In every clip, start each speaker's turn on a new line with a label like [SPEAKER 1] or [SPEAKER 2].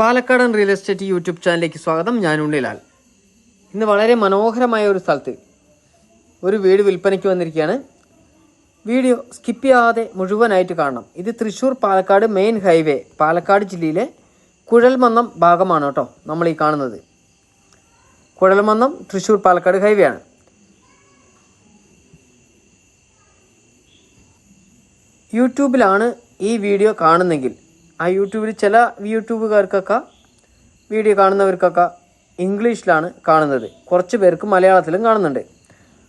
[SPEAKER 1] പാലക്കാടൻ real estate YouTube ചാനലിലേക്ക് സ്വാഗതം. ഞാൻ ഉണ്ണിലാൽ. ഇന്ന് വളരെ മനോഹരമായ ഒരു സ്ഥലത്ത് ഒരു വീട് വിൽപ്പനയ്ക്ക് വന്നിരിക്കുകയാണ്. വീഡിയോ സ്കിപ്പ് ചെയ്യാതെ മുഴുവനായിട്ട് കാണണം. ഇത് തൃശ്ശൂർ പാലക്കാട് മെയിൻ ഹൈവേ പാലക്കാട് ജില്ലയിലെ കുഴൽമന്നം ഭാഗമാണ് കേട്ടോ നമ്മൾ ഈ കാണുന്നത്. കുഴൽമന്നം തൃശ്ശൂർ പാലക്കാട് ഹൈവേ ആണ്. യൂട്യൂബിലാണ് ഈ വീഡിയോ കാണുന്നെങ്കിൽ ആ യൂട്യൂബിൽ ചില യൂട്യൂബുകാർക്കൊക്കെ വീഡിയോ കാണുന്നവർക്കൊക്കെ ഇംഗ്ലീഷിലാണ് കാണുന്നത്. കുറച്ച് പേർക്ക് മലയാളത്തിലും കാണുന്നുണ്ട്.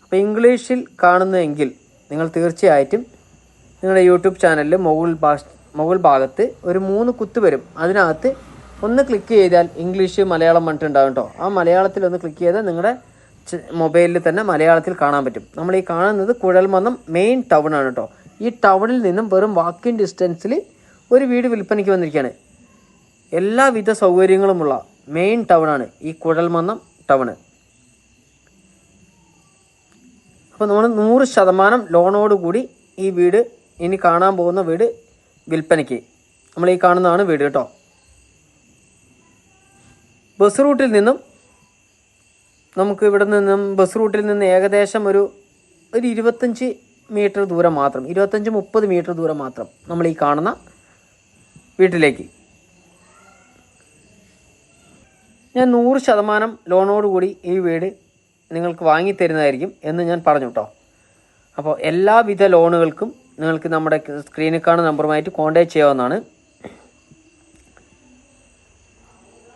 [SPEAKER 1] അപ്പോൾ ഇംഗ്ലീഷിൽ കാണുന്നതെങ്കിൽ നിങ്ങൾ തീർച്ചയായിട്ടും നിങ്ങളുടെ യൂട്യൂബ് ചാനലിൽ മുകൾ ഭാഷ മുകൾ ഭാഗത്ത് ഒരു മൂന്ന് കുത്ത് വരും. അതിനകത്ത് ഒന്ന് ക്ലിക്ക് ചെയ്താൽ ഇംഗ്ലീഷ് മലയാളം പറഞ്ഞിട്ടുണ്ടാകും കേട്ടോ ആ മലയാളത്തിൽ ഒന്ന് ക്ലിക്ക് ചെയ്താൽ നിങ്ങളുടെ മൊബൈലിൽ തന്നെ മലയാളത്തിൽ കാണാൻ പറ്റും. നമ്മൾ ഈ കാണുന്നത് കുഴൽമന്നം മെയിൻ ടൗൺ ആണ് കേട്ടോ ഈ ടൗണിൽ നിന്നും വെറും വാക്കിംഗ് ഡിസ്റ്റൻസിൽ ഒരു വീട് വിൽപ്പനയ്ക്ക് വന്നിരിക്കുകയാണ്. എല്ലാവിധ സൗകര്യങ്ങളുമുള്ള മെയിൻ ടൗൺ ആണ് ഈ കുഴൽമന്നം ടൗണ് അപ്പോൾ നമ്മൾ നൂറ് ശതമാനം ലോണോടുകൂടി ഈ വീട് ഇനി കാണാൻ പോകുന്ന വീട് വിൽപ്പനയ്ക്ക്. നമ്മൾ ഈ കാണുന്നതാണ് വീട് കേട്ടോ. ബസ് റൂട്ടിൽ നിന്നും നമുക്ക് ഇവിടെ നിന്നും ബസ് റൂട്ടിൽ നിന്ന് ഏകദേശം ഒരു ഒരു ഇരുപത്തഞ്ച് മീറ്റർ ദൂരം മാത്രം ഇരുപത്തഞ്ച് മുപ്പത് മീറ്റർ ദൂരം മാത്രം നമ്മൾ ഈ കാണുന്ന വീട്ടിലേക്ക്. ഞാൻ നൂറ് ശതമാനം ലോണോടുകൂടി ഈ വീട് നിങ്ങൾക്ക് വാങ്ങി തരുന്നതായിരിക്കും എന്ന് ഞാൻ പറഞ്ഞു കേട്ടോ അപ്പോൾ എല്ലാവിധ ലോണുകൾക്കും നിങ്ങൾക്ക് നമ്മുടെ സ്ക്രീനിൽ കാണുന്ന നമ്പറുമായിട്ട് കോൺടാക്ട് ചെയ്യാവുന്നതാണ്.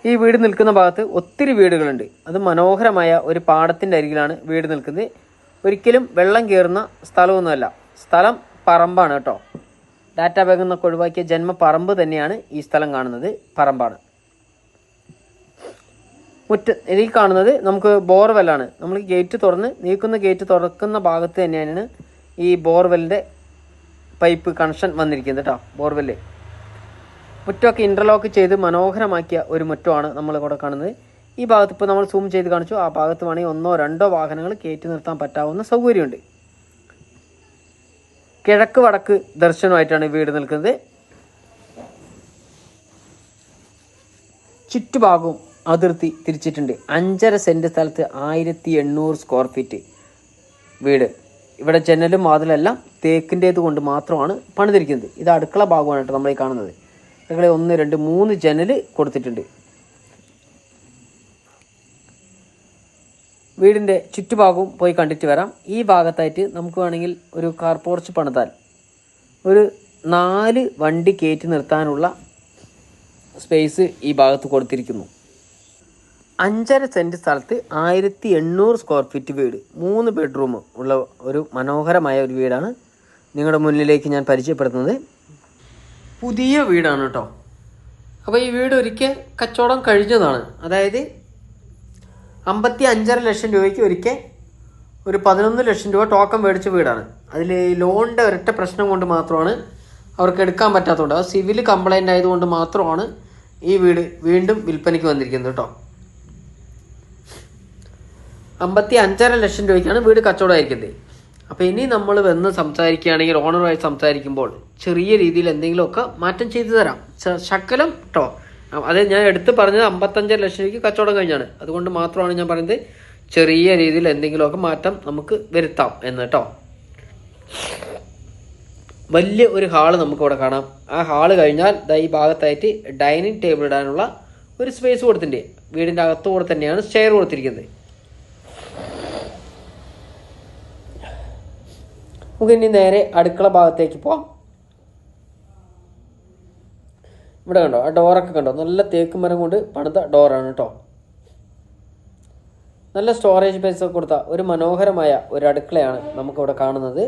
[SPEAKER 1] ഈ വീട് നിൽക്കുന്ന ഭാഗത്ത് ഒത്തിരി വീടുകളുണ്ട്. അത് മനോഹരമായ ഒരു പാടത്തിന്റെ അരികിലാണ് വീട് നിൽക്കുന്നത്. ഒരിക്കലും വെള്ളം കയറുന്ന സ്ഥലമൊന്നുമല്ല. സ്ഥലം പറമ്പാണ് കേട്ടോ ഡാറ്റ ബാഗ് നിന്നൊക്കെ ഒഴിവാക്കിയ ജന്മ പറമ്പ് തന്നെയാണ് ഈ സ്ഥലം കാണുന്നത് പറമ്പാണ് മുറ്റ ഇതിൽ കാണുന്നത് നമുക്ക് ബോർവെല്ലാണ്. നമ്മൾ ഗേറ്റ് തുറന്ന് നീക്കുന്ന ഗേറ്റ് തുറക്കുന്ന ഭാഗത്ത് തന്നെയാണ് ഈ ബോർവെല്ലിന്റെ പൈപ്പ് കണക്ഷൻ വന്നിരിക്കുന്നത് കേട്ടോ ബോർവെല്ല്. മുറ്റമൊക്കെ ഇന്റർലോക്ക് ചെയ്ത് മനോഹരമാക്കിയ ഒരു മുറ്റമാണ് നമ്മൾ ഇവിടെ കാണുന്നത്. ഈ ഭാഗത്ത് ഇപ്പോൾ നമ്മൾ സൂം ചെയ്ത് കാണിച്ചു. ആ ഭാഗത്ത് വേണമെങ്കിൽ ഒന്നോ രണ്ടോ വാഹനങ്ങൾ കയറ്റി നിർത്താൻ പറ്റാവുന്ന സൗകര്യമുണ്ട്. കിഴക്ക് വടക്ക് ദർശനമായിട്ടാണ് വീട് നിൽക്കുന്നത്. ചുറ്റുഭാഗവും അതിർത്തി തിരിച്ചിട്ടുണ്ട്. അഞ്ചര സെന്റ് സ്ഥലത്ത് ആയിരത്തി എണ്ണൂറ് സ്ക്വയർ ഫീറ്റ് വീട്. ഇവിടെ ജനലും വാതിലെല്ലാം തേക്കിന്റേത് കൊണ്ട് മാത്രമാണ് പണിതിരിക്കുന്നത്. ഇത് അടുക്കള ഭാഗമാണ് കേട്ടോ നമ്മൾ ഈ കാണുന്നത്. അടുക്കള ഒന്ന് രണ്ട് മൂന്ന് ജനൽ കൊടുത്തിട്ടുണ്ട്. വീടിന്റെ ചുറ്റുഭാഗവും പോയി കണ്ടിട്ട് വരാം. ഈ ഭാഗത്തായിട്ട് നമുക്ക് വേണമെങ്കിൽ ഒരു കാർ പോർച്ച് പണിതാൽ ഒരു നാല് വണ്ടി കയറ്റി നിർത്താനുള്ള സ്പേസ് ഈ ഭാഗത്ത് കൊടുത്തിരിക്കുന്നു. അഞ്ചര സെന്റ് സ്ഥലത്ത് ആയിരത്തി എണ്ണൂറ് സ്ക്വയർ ഫീറ്റ് വീട് മൂന്ന് ബെഡ്റൂം ഉള്ള ഒരു മനോഹരമായ ഒരു വീടാണ് നിങ്ങളുടെ മുന്നിലേക്ക് ഞാൻ പരിചയപ്പെടുത്തുന്നത്. പുതിയ വീടാണ് കേട്ടോ. അപ്പോൾ ഈ വീട് ഒരിക്കൽ കച്ചവടം കഴിഞ്ഞതാണ്. അതായത് അമ്പത്തി അഞ്ചര ലക്ഷം രൂപയ്ക്ക് ഒരിക്കൽ ഒരു പതിനൊന്ന് ലക്ഷം രൂപ ടോക്കൺ മേടിച്ച വീടാണ്. അതിൽ ലോണിന്റെ ഒരൊറ്റ പ്രശ്നം കൊണ്ട് മാത്രമാണ് അവർക്ക് എടുക്കാൻ പറ്റാത്തതുകൊണ്ട്. അത് സിവിൽ കംപ്ലൈന്റ് ആയതുകൊണ്ട് മാത്രമാണ് ഈ വീട് വീണ്ടും വിൽപ്പനയ്ക്ക് വന്നിരിക്കുന്നത് കേട്ടോ. അമ്പത്തി അഞ്ചര ലക്ഷം രൂപയ്ക്കാണ് വീട് കച്ചവടമായിരിക്കുന്നത് അപ്പോൾ ഇനി നമ്മൾ വന്ന് സംസാരിക്കുകയാണെങ്കിൽ ഓണറുമായി സംസാരിക്കുമ്പോൾ ചെറിയ രീതിയിൽ എന്തെങ്കിലുമൊക്കെ മാറ്റം ചെയ്തു തരാം. ശകലം കേട്ടോ അത് ഞാൻ എടുത്ത് പറഞ്ഞത് അമ്പത്തഞ്ചര ലക്ഷം രൂപയ്ക്ക് കച്ചവടം കഴിഞ്ഞാണ്. അതുകൊണ്ട് മാത്രമാണ് ഞാൻ പറയുന്നത് ചെറിയ രീതിയിൽ എന്തെങ്കിലുമൊക്കെ മാറ്റം നമുക്ക് വരുത്താം എന്ന് കേട്ടോ. വലിയ ഒരു ഹാൾ നമുക്കിവിടെ കാണാം. ആ ഹാൾ കഴിഞ്ഞാൽ ഈ ഭാഗത്തായിട്ട് ഡൈനിങ് ടേബിൾ ഇടാനുള്ള ഒരു സ്പേസ് കൊടുത്തിട്ടുണ്ട്. വീടിന്റെ അകത്തുകൂടെ തന്നെയാണ് സ്റ്റെയർ കൊടുത്തിരിക്കുന്നത്. നമുക്ക് ഇനി നേരെ അടുക്കള ഭാഗത്തേക്ക് പോവാം. ഇവിടെ കണ്ടോ? ആ ഡോറൊക്കെ കണ്ടോ? നല്ല തേക്ക് മരം കൊണ്ട് പണിത ഡോറാണ് കേട്ടോ നല്ല സ്റ്റോറേജ് സ്പേസ് ഒക്കെ കൊടുത്ത ഒരു മനോഹരമായ ഒരു അടുക്കളയാണ് നമുക്കിവിടെ കാണുന്നത്.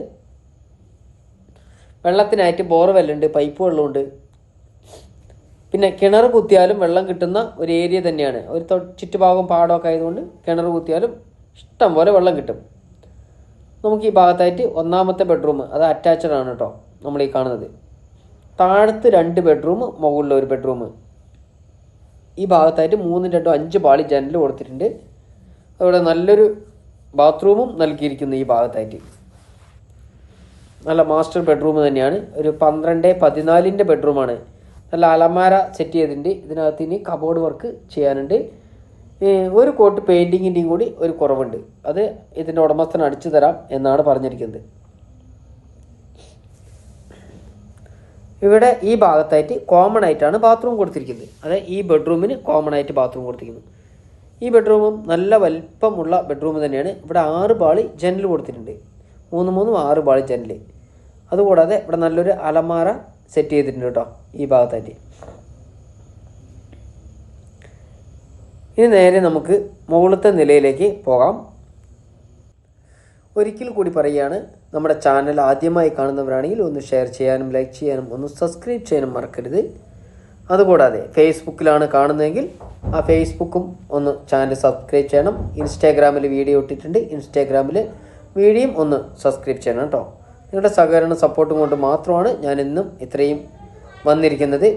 [SPEAKER 1] വെള്ളത്തിനായിട്ട് ബോർവെല്ലുണ്ട് പൈപ്പ് വെള്ളമുണ്ട്. പിന്നെ കിണർ കുത്തിയാലും വെള്ളം കിട്ടുന്ന ഒരു ഏരിയ തന്നെയാണ്. ഒരു ചുറ്റുഭാഗം പാടമൊക്കെ ആയതുകൊണ്ട് കിണർ കുത്തിയാലും ഇഷ്ടം പോലെ വെള്ളം കിട്ടും. നമുക്ക് ഈ ഭാഗത്തായിട്ട് ഒന്നാമത്തെ ബെഡ്റൂം അത് അറ്റാച്ച്ഡ് ആണ് കേട്ടോ നമ്മൾ ഈ കാണുന്നത്. താഴത്ത് രണ്ട് ബെഡ്റൂം മുകളിൽ ഒരു ബെഡ്റൂം ഈ ഭാഗത്തായിട്ട് മൂന്നും രണ്ടോ അഞ്ച് പാളി ജനൽ കൊടുത്തിട്ടുണ്ട്. അവിടെ നല്ലൊരു ബാത്റൂമും നൽകിയിരിക്കുന്നു ഈ ഭാഗത്തായിട്ട്. നല്ല മാസ്റ്റർ ബെഡ്റൂം തന്നെയാണ്. ഒരു പന്ത്രണ്ട് പതിനാലിന്റെ ബെഡ്റൂമാണ് നല്ല അലമാര സെറ്റ് ചെയ്തിട്ടുണ്ട്. ഇതിനകത്ത് ഇനി കബോർഡ് വർക്ക് ചെയ്യാനുണ്ട്. ഒരു കോട്ട് പെയിന്റിങ്ങിന്റെയും കൂടി ഒരു കുറവുണ്ട്. അത് ഇതിന്റെ ഉടമസ്ഥൻ അടിച്ചു തരാം എന്നാണ് പറഞ്ഞിരിക്കുന്നത്. ഇവിടെ ഈ ഭാഗത്തായിട്ട് കോമൺ ആയിട്ടാണ് ബാത്റൂം കൊടുത്തിരിക്കുന്നത്. അതായത് ഈ ബെഡ്റൂമിന് കോമൺ ആയിട്ട് ബാത്റൂം കൊടുത്തിരിക്കുന്നു. ഈ ബെഡ്റൂമും നല്ല വലിപ്പമുള്ള ബെഡ്റൂം തന്നെയാണ്. ഇവിടെ ആറ് പാളി ജനൽ കൊടുത്തിട്ടുണ്ട്. മൂന്ന് മൂന്നും ആറ് പാളി ജനൽ. അതുകൂടാതെ ഇവിടെ നല്ലൊരു അലമാര സെറ്റ് ചെയ്തിട്ടുണ്ട് കേട്ടോ ഈ ഭാഗത്തായിട്ട്. ഇനി നേരെ നമുക്ക് മുകളിലത്തെ നിലയിലേക്ക് പോകാം. ഒരിക്കൽ കൂടി പറയുകയാണ് നമ്മുടെ ചാനൽ ആദ്യമായി കാണുന്നവരാണെങ്കിൽ ഒന്ന് ഷെയർ ചെയ്യാനും ലൈക്ക് ചെയ്യാനും ഒന്ന് സബ്സ്ക്രൈബ് ചെയ്യാനും മറക്കരുത്. അതുകൂടാതെ ഫേസ്ബുക്കിലാണ് കാണുന്നതെങ്കിൽ ആ ഫേസ്ബുക്കും ഒന്ന് ചാനൽ സബ്സ്ക്രൈബ് ചെയ്യണം. ഇൻസ്റ്റാഗ്രാമിൽ വീഡിയോ ഇട്ടിട്ടുണ്ട്. ഇൻസ്റ്റാഗ്രാമിൽ വീഡിയോയും ഒന്ന് സബ്സ്ക്രൈബ് ചെയ്യണം കേട്ടോ നിങ്ങളുടെ സഹകരണ സപ്പോർട്ടും കൊണ്ട് മാത്രമാണ് ഞാൻ ഇന്നും ഇത്രയും വന്നിരിക്കുന്നത്.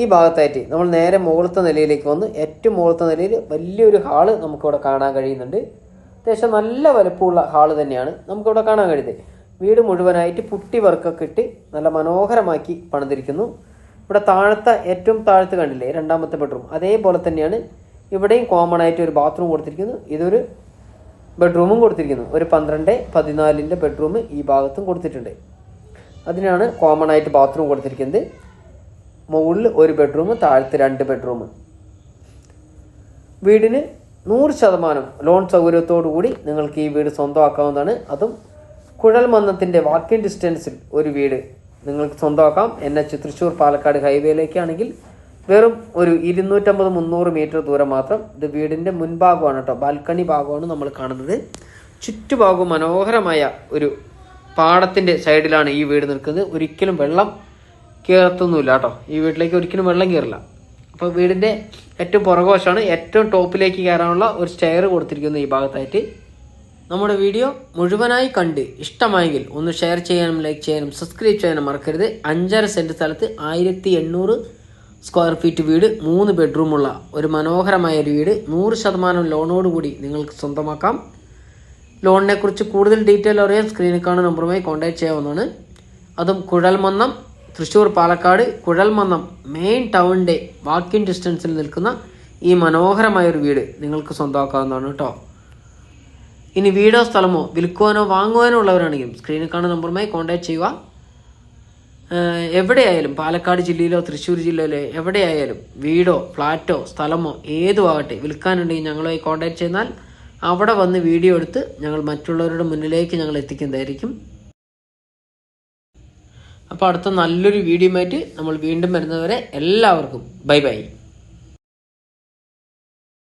[SPEAKER 1] ഈ ഭാഗത്തായിട്ട് നമ്മൾ നേരെ മുകളത്തെ നിലയിലേക്ക് വന്ന് ഏറ്റവും മുകളത്തെ നിലയിൽ വലിയൊരു ഹാൾ നമുക്കിവിടെ കാണാൻ കഴിയുന്നുണ്ട്. അത്യാവശ്യം നല്ല വലുപ്പമുള്ള ഹാൾ തന്നെയാണ് നമുക്കിവിടെ കാണാൻ കഴിയുന്നത്. വീട് മുഴുവനായിട്ട് പുട്ടി വർക്കൊക്കെ ഇട്ട് നല്ല മനോഹരമാക്കി പണിതിരിക്കുന്നു. ഇവിടെ താഴത്തെ ഏറ്റവും താഴത്ത് കണ്ടില്ലേ രണ്ടാമത്തെ ബെഡ്റൂം അതേപോലെ തന്നെയാണ് ഇവിടെയും കോമൺ ആയിട്ട് ഒരു ബാത്റൂം കൊടുത്തിരിക്കുന്നു. ഇതൊരു ബെഡ്റൂമും കൊടുത്തിരിക്കുന്നു. ഒരു പന്ത്രണ്ട് പതിനാലിന്റെ ബെഡ്റൂം ഈ ഭാഗത്തും കൊടുത്തിട്ടുണ്ട്. അതിനാണ് കോമൺ ആയിട്ട് ബാത്റൂം കൊടുത്തിരിക്കുന്നത്. മുകളിൽ ഒരു ബെഡ്റൂം താഴത്ത് രണ്ട് ബെഡ്റൂം വീടിന് നൂറ് ശതമാനം ലോൺ സൗകര്യത്തോടു കൂടി നിങ്ങൾക്ക് ഈ വീട് സ്വന്തമാക്കാവുന്നതാണ്. അതും കുഴൽമന്നത്തിന്റെ വാക്കിംഗ് ഡിസ്റ്റൻസിൽ ഒരു വീട് നിങ്ങൾക്ക് സ്വന്തമാക്കാം. എൻ എച്ച് തൃശ്ശൂർ പാലക്കാട് ഹൈവേയിലേക്കാണെങ്കിൽ വെറും ഒരു ഇരുന്നൂറ്റമ്പത് മുന്നൂറ് മീറ്റർ ദൂരം മാത്രം ഇത് വീടിന്റെ മുൻഭാഗമാണ് കേട്ടോ. ബാൽക്കണി ഭാഗമാണ് നമ്മൾ കാണുന്നത്. ചുറ്റുഭാഗവും മനോഹരമായ ഒരു പാടത്തിന്റെ സൈഡിലാണ് ഈ വീട് നിൽക്കുന്നത്. ഒരിക്കലും വെള്ളം കയറത്തൊന്നുമില്ല കേട്ടോ. ഈ വീട്ടിലേക്ക് ഒരിക്കലും വെള്ളം കയറില്ല അപ്പോൾ വീടിന്റെ ഏറ്റവും പുറകുവശമാണ് ഏറ്റവും ടോപ്പിലേക്ക് കയറാനുള്ള ഒരു സ്റ്റെയർ കൊടുത്തിരിക്കുന്നു ഈ ഭാഗത്തായിട്ട്. നമ്മുടെ വീഡിയോ മുഴുവനായി കണ്ട് ഇഷ്ടമായെങ്കിൽ ഒന്ന് ഷെയർ ചെയ്യാനും ലൈക്ക് ചെയ്യാനും സബ്സ്ക്രൈബ് ചെയ്യാനും മറക്കരുത്. അഞ്ചര സെന്റ് സ്ഥലത്ത് ആയിരത്തി എണ്ണൂറ് സ്ക്വയർ ഫീറ്റ് വീട് മൂന്ന് ബെഡ്റൂമുള്ള ഒരു മനോഹരമായ ഒരു വീട്. നൂറ് ശതമാനം ലോണോടുകൂടി നിങ്ങൾക്ക് സ്വന്തമാക്കാം. ലോണിനെക്കുറിച്ച് കൂടുതൽ ഡീറ്റെയിൽ അറിയാൻ സ്ക്രീനിൽ കാണുന്ന നമ്പറുമായി കോൺടാക്ട് ചെയ്യാവുന്നതാണ്. അതും കുഴൽമന്നം തൃശ്ശൂർ പാലക്കാട് കുഴൽമന്നം മെയിൻ ടൗണിന്റെ വാക്കിംഗ് ഡിസ്റ്റൻസിൽ നിൽക്കുന്ന ഈ മനോഹരമായ ഒരു വീട് നിങ്ങൾക്ക് സ്വന്തമാക്കാവുന്നതാണ് കേട്ടോ ഇനി വീടോ സ്ഥലമോ വിൽക്കുവാനോ വാങ്ങുവാനോ ഉള്ളവരാണെങ്കിലും സ്ക്രീനിൽ കാണുന്ന നമ്പറുമായി കോൺടാക്ട് ചെയ്യുക. എവിടെയായാലും പാലക്കാട് ജില്ലയിലോ തൃശ്ശൂർ ജില്ലയിലോ എവിടെയായാലും വീടോ ഫ്ലാറ്റോ സ്ഥലമോ ഏതും ആകട്ടെ വിൽക്കാനുണ്ടെങ്കിൽ ഞങ്ങളുമായി കോൺടാക്ട് ചെയ്താൽ അവിടെ വന്ന് വീഡിയോ എടുത്ത് ഞങ്ങൾ മറ്റുള്ളവരുടെ മുന്നിലേക്ക് ഞങ്ങൾ എത്തിക്കുന്നതായിരിക്കും. അപ്പോൾ അടുത്ത നല്ലൊരു വീഡിയോ ആയിട്ട് നമ്മൾ വീണ്ടും വരുന്നവരെ എല്ലാവർക്കും ബൈ ബൈ.